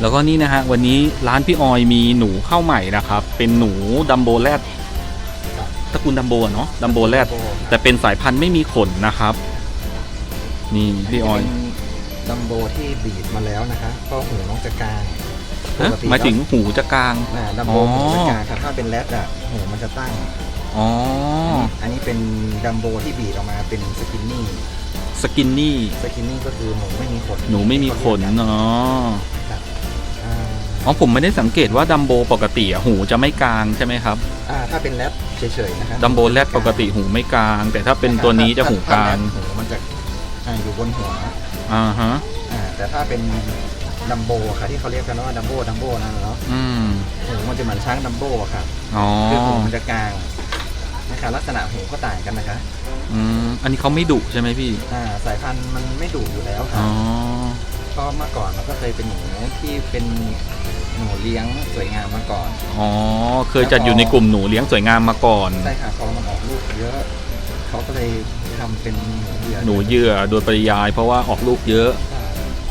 แล้วก็นี่นะฮะวันนี้ร้านพี่ออยมีหนูเข้าใหม่นะครับ เป็นหนูดัมโบแรดตระกูลดัมโบอะเนาะดัมโบแรดแต่เป็นสายพันธุ์ไม่มีขนนะครับ นี่พี่ออยเป็นดัมโบที่บีบมาแล้วนะคะก็หูน้องจะกลางฮะปกติหมายถึงหูจะกลางอ่าดัมโบอ๋อหูจะกลางครับถ้าเป็นแรดอะหูมันจะตั้งอ๋ออันนี้เป็นดัมโบที่บีบออกมาเป็นสกินนี่สกินนี่สกินนี่ก็คือหนูไม่มีขนหนูไม่มีขนเนาะครับ อ่าอ๋อผมไม่ได้สังเกตว่าดัมโบปกติอะหูจะไม่กลางใช่ไหมครับอ่าถ้าเป็นแรดเฉยๆนะครับดัมโบแรดปกติหูไม่กลาง แต่ถ้าเป็นตัวนี้จะหูกลางถ้แรดหูมันจะอ่าอยู่บนหัวอ่าฮะอ่าแต่ถ้าเป็นดัมโบค่ะที่เขาเรียกกันว่าดัมโบดัมโบนั่นเนาะอืมหูมันจะเหมือนช้างดัมโบอะค่ะอ๋อคือหูมันจะกลางนะคะลักษณะหูก็ต่างกันนะคะอืมอันนี้เขาไม่ดุใช่ไหมพี่อ่าสายพันธุ์มันไม่ดุอยู่แล้วค่ะอ๋อ เพราะเมื่อก่อนมันก็เคยเป็นหนูที่เป็นหนูเลี้ยงสวยงามมาก่อน อ๋อ เคยจัดอยู่ในกลุ่มหนูเลี้ยงสวยงามมาก่อน ใช่ค่ะพอมันออกลูกเยอะเขาก็เลยทำเป็นหนูเหยื่อหนูเหยื่อโดยปริยายเพราะว่าออกลูกเยอะใช่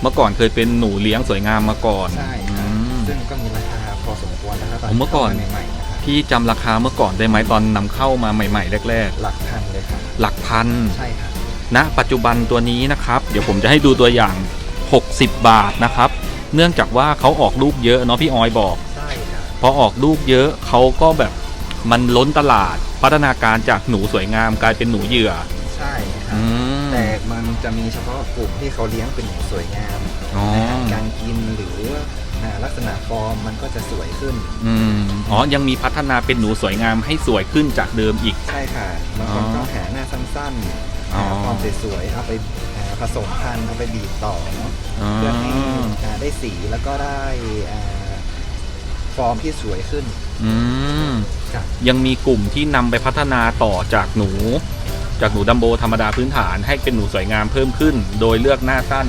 เมื่อก่อนเคยเป็นหนูเลี้ยงสวยงามมาก่อนใช่อืค่ะม ซึ่งก็มีราคาพอสมควรนะครับตอนผมเมื่อก่อนข้าาใหม่ๆนะครับพี่จำราคาเมื่อก่อนได้ไหมตอนนำเข้ามาใหม่ ๆ แรก หลักพันเลยครับๆ หลักพัน ใช่ค่ะณปัจจุบันตัวนี้นะครับ เดี๋ยวผมจะให้ดูตัวอย่าง 60 บาทนะครับ เนื่องจากว่าเขาออกลูกเยอะเนาะพี่ออยบอกใช่ค่ะพอออกลูกเยอะเขาก็แบบมันล้นตลาดพัฒนาการจากหนูสวยงามกลายเป็นหนูเหยื่อใช่ค่ะอืมแต่มันจะมีเฉพาะกลุ่มที่เขาเลี้ยงเป็นหนูสวยงามอ๋อ อาหารการกินหรืออ่าลักษณะฟอร์มมันก็จะสวยขึ้น อืมอ๋อยังมีพัฒนาเป็นหนูสวยงามให้สวยขึ้นจากเดิมอีก ใช่ค่ะบางคนก็หาหน้าสั้นๆอ๋อ หาฟอร์มสวยๆเอาไปอ่า ผสมพันธุ์เอาไปบีบต่อเนาะอ๋อ เพื่อให้อ่าได้สีแล้วก็ได้อ่าฟอร์มที่สวยขึ้นอืม ครับ ยังมีกลุ่มที่นำไปพัฒนาต่อจากหนู จากหนูดัมโบธรรมดาพื้นฐานให้เป็นหนูสวยงามเพิ่มขึ้น โดยเลือกหน้าสั้น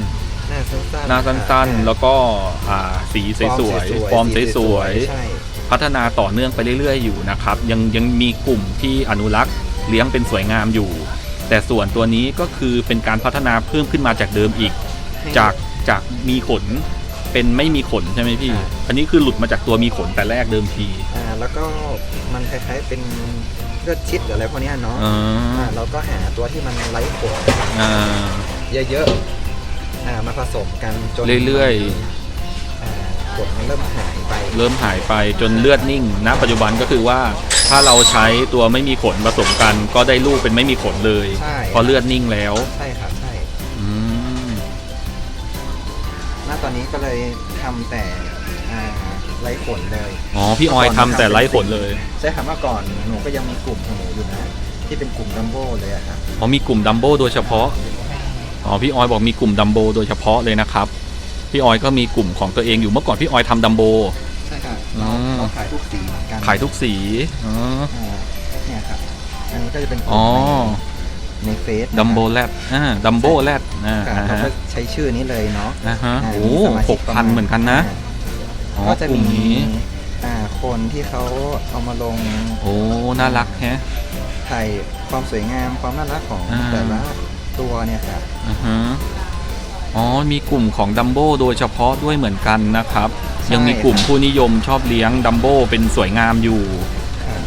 หน้าสั้นๆหน้าสั้นๆแล้วก็อ่าสีสวยๆฟอร์มสวยใช่ๆพัฒนาต่อเนื่องไปเรื่อย ๆ อยู่นะครับ ยังยังมีกลุ่มที่อนุรักษ์เลี้ยงเป็นสวยงามอยู่ แต่ส่วนตัวนี้ก็คือเป็นการพัฒนาเพิ่มขึ้นมาจากเดิมอีก จากจากมีขนเป็นไม่มีขนใช่ไหมพี่ อันนี้คือหลุดมาจากตัวมีขนแต่แรกเดิมทีอ่าแล้วก็มันคล้ายๆเป็นเลือดชิดหรืออะไรพวกเนี้ยเนาะอ่าอ่าเราก็หาตัวที่มันไร้ขนอ่าเยอะๆอ่ามาผสมกันจนเรื่อยอ่าขนมันเริ่มหายไป เริ่มหายไปจนเลือดนิ่งณปัจจุบันก็คือว่า ถ้าเราใช้ตัวไม่มีขนผสมกันก็ได้ลูกเป็นไม่มีขนเลย ใช่เพราะเลือดนิ่งแล้วใช่ครับใช่อืมณตอนนี้ก็เลยทำแต่อ่าไร้ขนเลย อ๋อพี่ออยทำแต่ไร้ขนเลยใช่ครับเมื่อก่อนหนูก็ยังมีกลุ่มของหนูอยู่นะ ที่เป็นกลุ่มดัมโบ้เลยอะครับอ๋อมีกลุ่มดัมโบโดยเฉพาะอ๋อพี่ออยบอกมีกลุ่มดัมโบโดยเฉพาะเลยนะครับ พี่ออยก็มีกลุ่มของตัวเองอยู่เมื่อก่อนพี่ออยทำดัมโบ ใช่ครับอืม เราขายทุกสีเหมือนกันขายทุกสีอ๋ออ่าเนี่ยครับอันนี้ก็จะเป็นกลุ่อ๋มอในในเฟซนะครับดัมโบแรดอ่าดัมโบแรดอ่าครับอ่าเราฮะก็ใช้ชื่อนี้เลยเนาะอ่าฮะอ่าโอ้มีสมาหชิกประพันมาณเหมือนกันนะ อ๋อก็จะกลุ่มมีนี้ อ่าคนที่เขาเอามาลงโอ้ น่ารักแฮะ ถ่ายความสวยงามความน่ารักของอ่า แต่ละตัวเนี่ยครับ อ่าฮะ อ๋อ มีกลุ่มของดัมโบโดยเฉพาะด้วยเหมือนกันนะครับ ยังมีกลุ่มผู้นิยมชอบเลี้ยงดัมโบเป็นสวยงามอยู่ครับ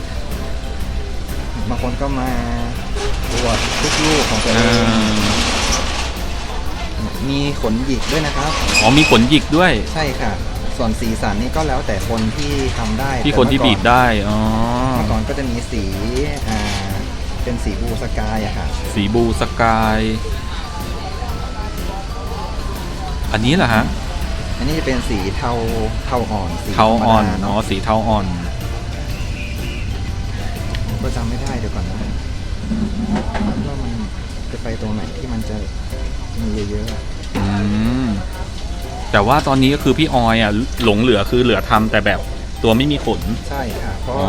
บางคนก็มาตรวจทุกลูกของตัวเออ่างมีขนหยิกด้วยนะครับ อ๋อ มีขนหยิกด้วย ใช่ค่ะ ส่วนสีสันนี่ก็แล้วแต่คนที่ทำได้ ที่แต่คนที่เมื่อก่อบีบได้ อ๋อ เมื่อก่อนก็จะมีสี อ่า เป็นสีบูสกายอะค่ะ สีบูสกาย อันนี้เหรอฮะ อันนี้จะเป็นสีเทาเทาอ่อนสีเทาอ่อนธรรมดอ๋อเนาะสีเทาอ่อนก็จำไม่ได้เดี๋ยวก่อนนะว่ามันจะไปตรงไหนที่มันจะมีเยอะๆอะอืม แต่ว่าตอนนี้ก็คือพี่ออยอะหลงเหลือคือเหลือทำแต่แบบตัวไม่มีขน ใช่ค่ะเพราะอ๋อ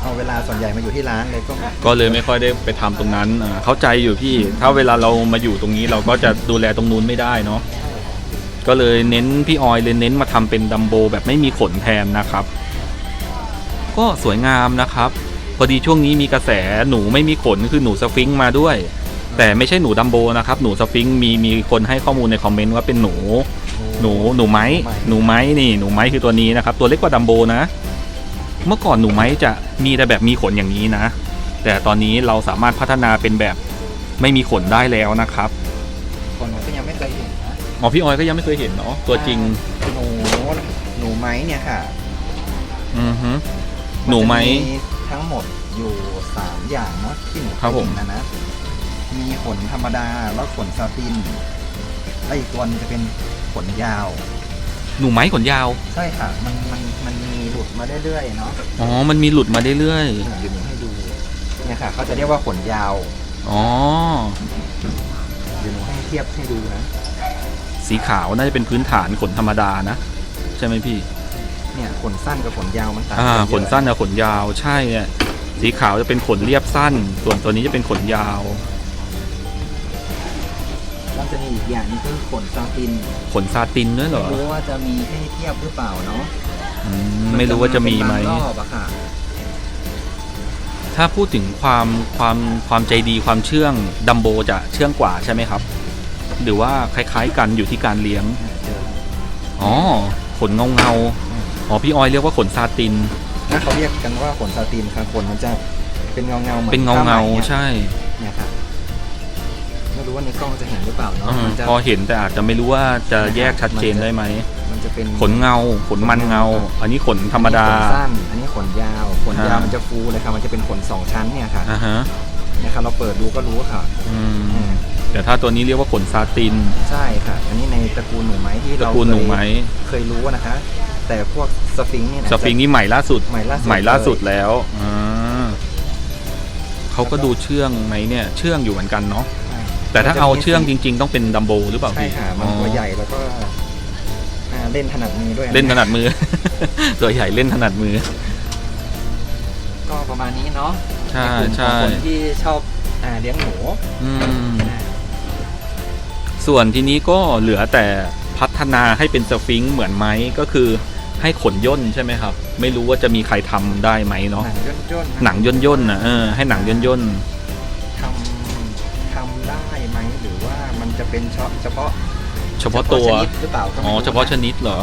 เอาเวลาส่วนใหญ่มาอยู่ที่ร้านเลยก็ก็เลยไม่ค่อยได้ไปทำตรงนั้นอ่าเข้าใจอยู่พี่ ถ้าเวลาเรามาอยู่ตรงนี้เราก็จะดูแลตรงนู้นไม่ได้เนาะ ก็เลยเน้นพี่ออยเลยเน้นมาทำเป็นดัมโบแบบไม่มีขนแทนนะครับ ก็สวยงามนะครับ พอดีช่วงนี้มีกระแสหนูไม่มีขนคือหนูสฟิงค์มาด้วย แต่ไม่ใช่หนูดัมโบนะครับ หนูสฟิงค์มีมีคนให้ข้อมูลในคอมเมนต์ว่าเป็นหนู หนูหนูไม้หนูไม้นี่หนูไม้คือตัวนี้นะครับ ตัวเล็กกว่าดัมโบนะ เมื่อก่อนหนูไม้จะมีแต่แบบมีขนอย่างนี้นะ แต่ตอนนี้เราสามารถพัฒนาเป็นแบบไม่มีขนได้แล้วนะครับ อ๋อพี่ออยก็ยังไม่เคยเห็นเนาะตัวจริง หนูหนูไม้เนี่ยค่ะอือฮึหนูไม้นจะทั้งหมดอยู่สามอย่างเนาะที่หนูเคยครับผม เห็นนะนะมีขนธรรมดาแล้วขนซาตินและอีกตัวหนึงจะเป็นขนยาว หนูไม้ขนยาว ใช่ค่ะ มันมันมันมีหลุดมาเรื่อยๆเนาะอ๋อ มันมีหลุดมาเรื่อยเดี๋ยวหนูให้ดูเนี่ยค่ะเขาจะเรียกว่าขนยาวๆ อ๋อ เดี๋ยวหนูให้เทียบให้ดูนะ สีขาวน่าจะเป็นพื้นฐานขนธรรมดานะ ใช่ไหมพี่ เนี่ยขนสั้นกับขนยาวมันต่างอ่ากัเยอะขนสั้นกับขนยาวใช่เนี่ยสีขาวจะเป็นขนเรียบสั้น ส่วนตัวนี้จะเป็นขนยาว แล้วจะมีอีกอย่างหนึงคือขนซาตินขนซาตินด้วยเหรอไม่รู้ว่าจะมีให้เทียบหรือเปล่าเนาะอืมไม่รู้ว่าจะมีไหมนจะาเป็นบางรอบอะค่ะ ถ้าพูดถึงความความความใจดีความเชื่องดัมโบจะเชื่องกว่าใช่ไหมครับ หรือว่าคล้ายๆกันอยู่ที่การเลี้ยงเจอแล้วอ๋อ ขนเงาเงาๆอ๋อ พี่ออยเรียกว่าขนซาตินถ้าเขาเรียกกันว่าขนซาตินค่ะขนมันจะเป็นเงาเงาๆหมือเป็นเงาผ้เงาไหมนี่ยใช่เนี่ยค่ะไม่รู้ว่าในกล้องจะเห็นหรือเปล่าเนาะอืมมันจะพอเห็นแต่อาจจะไม่รู้ว่าจะแยกชัดเจนได้ไหมมันจะเป็นขนเงาขนมันเงา อันนี้ขนธรรมดาอันนี้ขนสั้นอันนี้ขนยาวขนยาวอ่ามัมันจะฟูเลยค่ะมันจะเป็นขนสองชั้นเนี่ยค่ะอ่าฮะเนี่ยค่ะเราเปิดดูก็รู้ค่ะอืมอืม แต่ถ้าตัวนี้เรียกว่าขนซาติน ใช่ค่ะ อันนี้ในตระกูลหนูไม้ที่ตระเรากูลหนูเคยไม้ เคยรู้นะคะ แต่พวกสฟิงค์เนี่ยนะ สฟิงค์นี่ใหม่ล่าสุดใหม่ล่าสุดใหม่ล่าสุดเลยแล้วอ่าเขาก็ดูเชื่องไหมเนี่ย เชื่องอยู่เหมือนกันเนาะใช่แต่ถ้ามันจะเอามีเชื่องจริง ๆ ต้องเป็นดัมโบหรือเปล่าใช่พี่ค่ะมันตัวใหญ่แล้วก็อ่าเล่นถนัดมือด้วยเล่นถนัดมือ ตัวใหญ่เล่นถนัดมือ ก็ประมาณนี้เนาะใช่ในกลุ่มของใช่คนที่ชอบอ่าเลี้ยงหมูอืมอ่า ส่วนทีนี้ก็เหลือแต่พัฒนาให้เป็นสฟิงค์เหมือนไหมก็คือให้ขนย่นใช่ไหมครับ ไม่รู้ว่าจะมีใครทำได้ไหมเนาะหนังย่นย่นๆหนังย่นย่นๆนะเออให้หนังย่นย่นทำทำได้ไหมหรือว่ามันจะเป็นเฉพาะ เฉพาะๆเฉพาะตัวชนิดหรือเปล่าก็ไม่อ๋อรู้เฉพาะชนิดเหรอ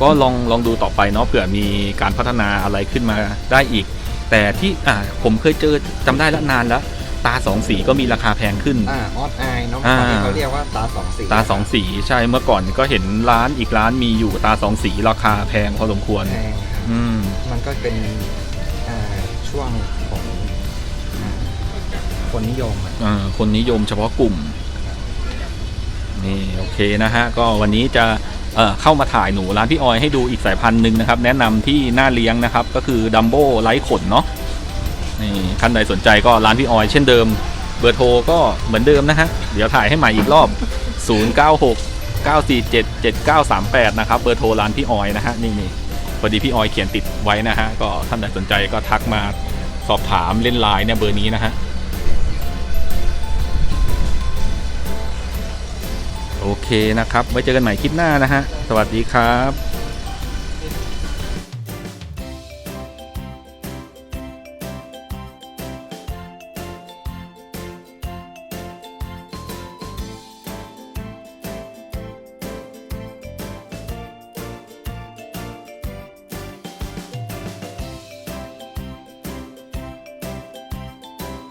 ก็ลองลองดูต่อไปเนาะเผื่อมีการพัฒนาอะไรขึ้นมาได้อีก แต่ที่อ่าผมเคยเจอจำได้ละนานแล้ว ตาสองสีก็มีราคาแพงขึ้น อ่าออสไอเนาะอ่า ตอนนี้เขาเรียกว่าตาสองสีตาสองสีใช่เมื่อก่อนก็เห็นร้านอีกร้านมีอยู่ตาสองสีราคาแพงพอสมควรแพงครับอืม มันก็เป็นอ่าช่วงของอ่าคนนิยมอะอ่าคนนิยมเฉพาะกลุ่มนี่โอเคนะฮะ ก็วันนี้จะเอ่อเข้ามาถ่ายหนูร้านพี่ออยให้ดูอีกสายพันธุ์หนึ่งนะครับ แนะนำที่น่าเลี้ยงนะครับ ก็คือดัมโบไร้ขนเนาะ นี่ท่านใดสนใจก็ร้านพี่ออยเช่นเดิม เบอร์โทรก็เหมือนเดิมนะฮะ เดี๋ยวถ่ายให้ใหม่อีกรอบ 096 947 7938 นะครับ เบอร์โทรร้านพี่ออยนะฮะนี่นี่พอดีพี่ออยเขียนติดไว้นะฮะ ก็ท่านใดสนใจก็ทักมาสอบถามเล่นไลน์เนี่ยเบอร์นี้นะฮะโอเคนะครับ ไว้เจอกันใหม่คลิปหน้านะฮะ สวัสดีครับ